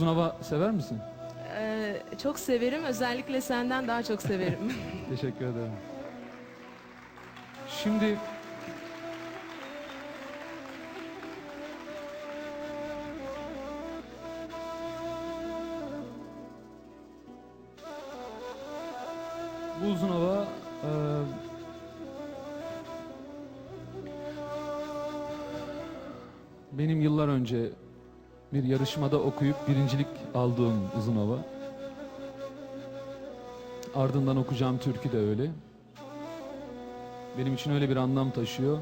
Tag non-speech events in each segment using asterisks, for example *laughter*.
Uzun hava sever misin? Ee, çok severim. Özellikle senden daha çok severim. *laughs* *laughs* Teşekkür ederim. Şimdi bu uzun hava e, benim yıllar önce bir yarışmada okuyup birincilik aldığım uzun hava. Ardından okuyacağım türkü de öyle. Benim için öyle bir anlam taşıyor.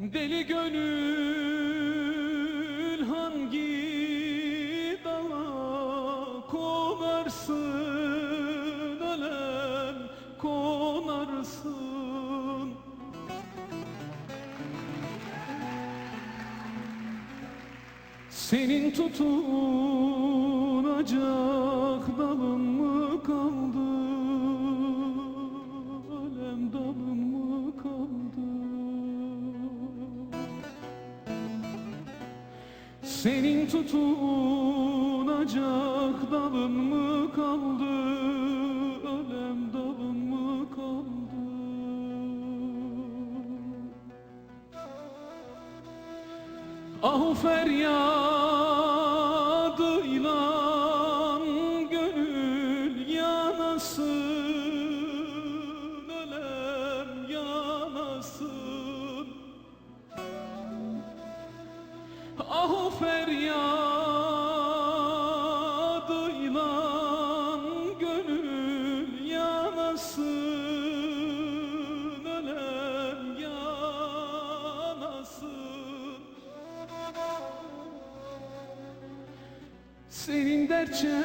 Deli gönül hangi dala konarsın ölem konarsın? Senin tutunacak Senin tutunacak dalın mı kaldı? Ölem dalın mı kaldı? Ah feryadıyla Ah feryadıyla gönül yanasın Ölem yanasın Senin dert çekecek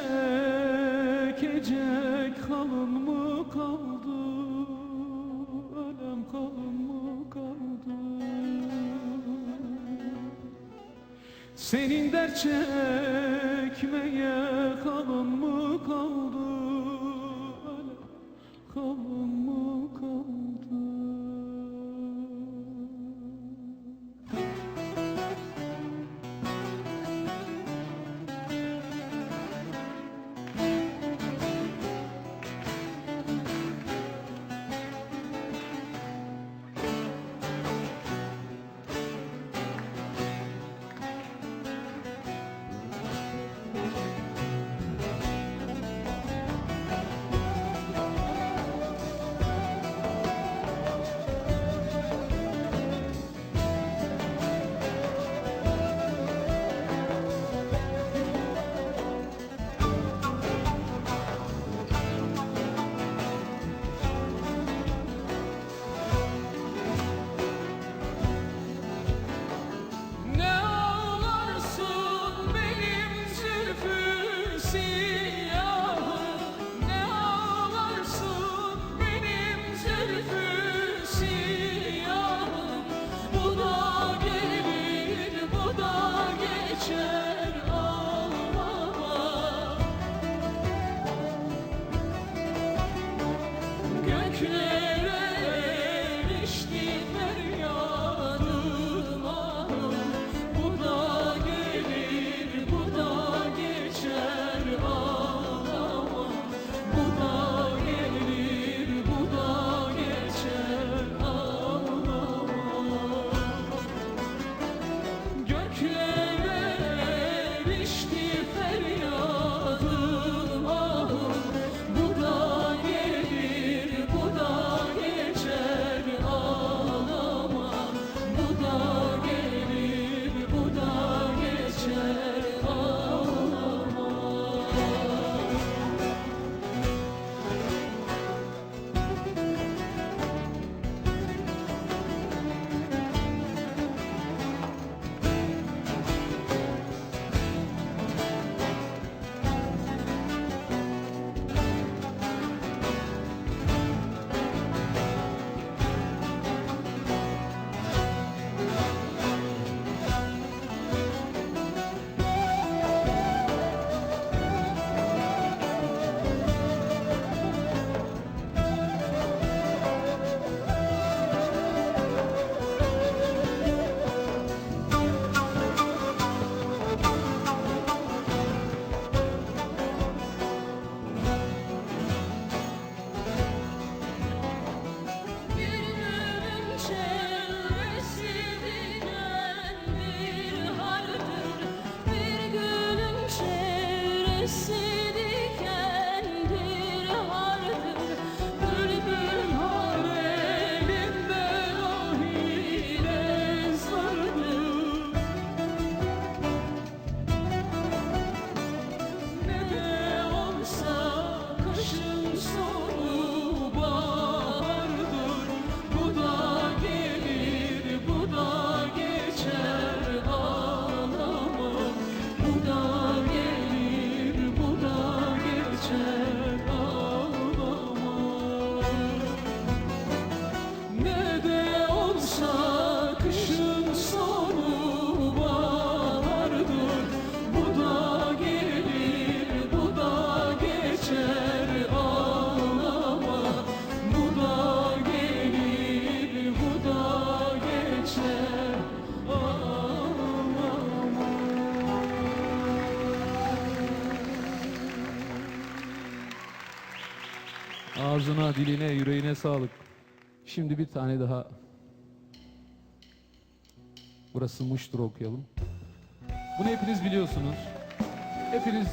halın mı kaldı? Senin dert çekmeye kalın mı kaldı? Ağzına, diline, yüreğine sağlık. Şimdi bir tane daha. Burası Muş'tur okuyalım. Bunu hepiniz biliyorsunuz. Hepiniz